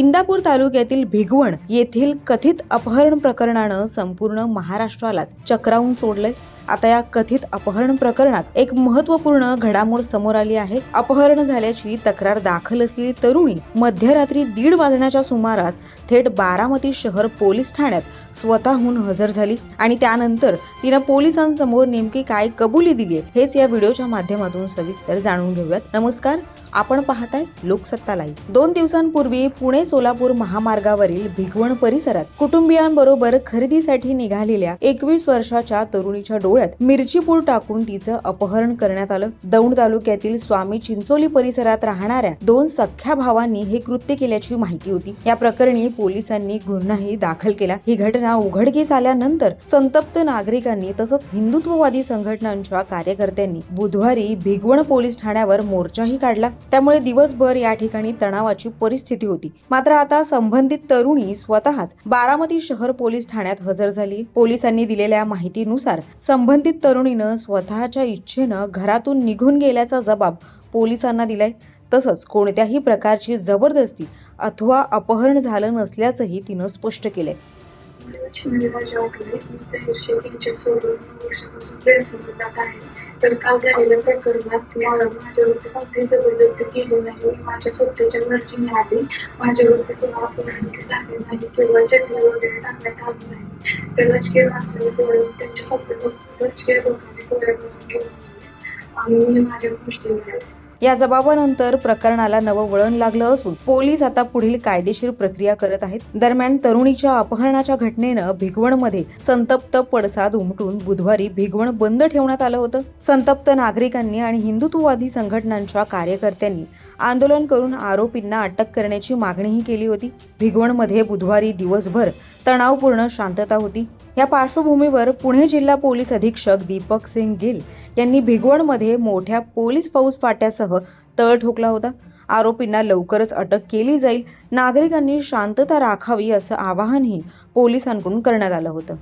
इंदापूर तालुक्यातील भिगवण येथील कथित अपहरण प्रकरणानं संपूर्ण महाराष्ट्रालाच चक्रावून सोडलंय. आता या कथित अपहरण प्रकरणात एक महत्त्वपूर्ण घडामोड समोर आली आहे. अपहरण झाल्याची तक्रार दाखल असलेली तरुणी मध्यरात्री दीड वाजण्याच्या सुमारास थेट बारामती शहर पोलीस ठाण्यात स्वतःहून हजर झाली आणि त्यानंतर तिनं पोलिसांसमोर नेमकी काय कबुली दिली हेच या व्हिडिओच्या माध्यमातून सविस्तर जाणून घेऊयात. नमस्कार आपण पाहताय लोकसत्ता लाईव्ह. दोन दिवसांपूर्वी पुणे सोलापूर महामार्गावरील भिगवण परिसरात कुटुंबियांबरोबर खरेदीसाठी निघालेल्या एकवीस वर्षाच्या तरुणीच्या डोळ्यात मिरचीपूर टाकून तिचं अपहरण करण्यात आलं. दौंड तालुक्यातील स्वामी चिंचोली परिसरात राहणाऱ्या दोन सख्ख्या भावांनी हे कृत्य केल्याची माहिती होती. या प्रकरणी पोलिसांनी गुन्हाही दाखल केला. ही घटना उघडकीस आल्यानंतर संतप्त नागरिकांनी तसंच हिंदुत्ववादी संघटनांच्या कार्यकर्त्यांनी बुधवारी भिगवण पोलीस ठाण्यावर मोर्चाही काढला. त्यामुळे दिवसभर या ठिकाणी तणावाची परिस्थिती होती. मात्र आता संबंधित तरुणी स्वतःच बारामती शहर पोलीस ठाण्यात हजर झाली. पोलिसांनी दिलेल्या माहितीनुसार संबंधित तरुणीनं स्वतःच्या इच्छेनं घरातून निघून गेल्याचा जबाब पोलिसांना दिलाय. तसंच कोणत्याही प्रकारची जबरदस्ती अथवा अपहरण झालं नसल्याचंही तिनं स्पष्ट केलंय. लक्ष्मी राजा उठले मी जाहीर शेतीच्या सोडून वर्षापासून फ्रेंड्समध्ये जात आहे तर काल झालेल्या प्रकरणात मला माझ्यावरती कोणतीही जबरदस्ती केली नाही मी माझ्या स्वतःच्या मर्जीने आली. माझ्यावरती कोणा अपहरण झाले नाही किंवा चटणी वगैरे टाकण्यात आली नाही तर राजकीय माणसाने डोळे त्यांच्या स्वतः राजकीय लोकांनी डोळ्यापासून केलं आणि मी माझ्या गोष्टीने या जबाबानंतर प्रकरणाला नवं वळण लागलं असून पोलीस आता पुढील कायदेशीर प्रक्रिया करत आहेत. दरम्यान तरुणीच्या अपहरणाच्या घटनेनं भिगवणमध्ये संतप्त पडसाद उमटून बुधवारी भिगवण बंद ठेवण्यात आलं होतं. संतप्त नागरिकांनी आणि हिंदुत्ववादी संघटनांच्या कार्यकर्त्यांनी आंदोलन करून आरोपींना अटक करण्याची मागणीही केली होती. भिगवणमध्ये बुधवारी दिवसभर तणावपूर्ण शांतता होती. या पार्श्वभूमीवर पुणे जिल्हा पोलीस अधीक्षक दीपक सिंग गिल यांनी भिगवणमध्ये मोठ्या पोलीस पाऊस फाट्यासह तळ ठोकला होता. आरोपींना लवकरच अटक केली जाईल. नागरिकांनी शांतता राखावी असं आवाहनही पोलिसांकडून करण्यात आलं होतं.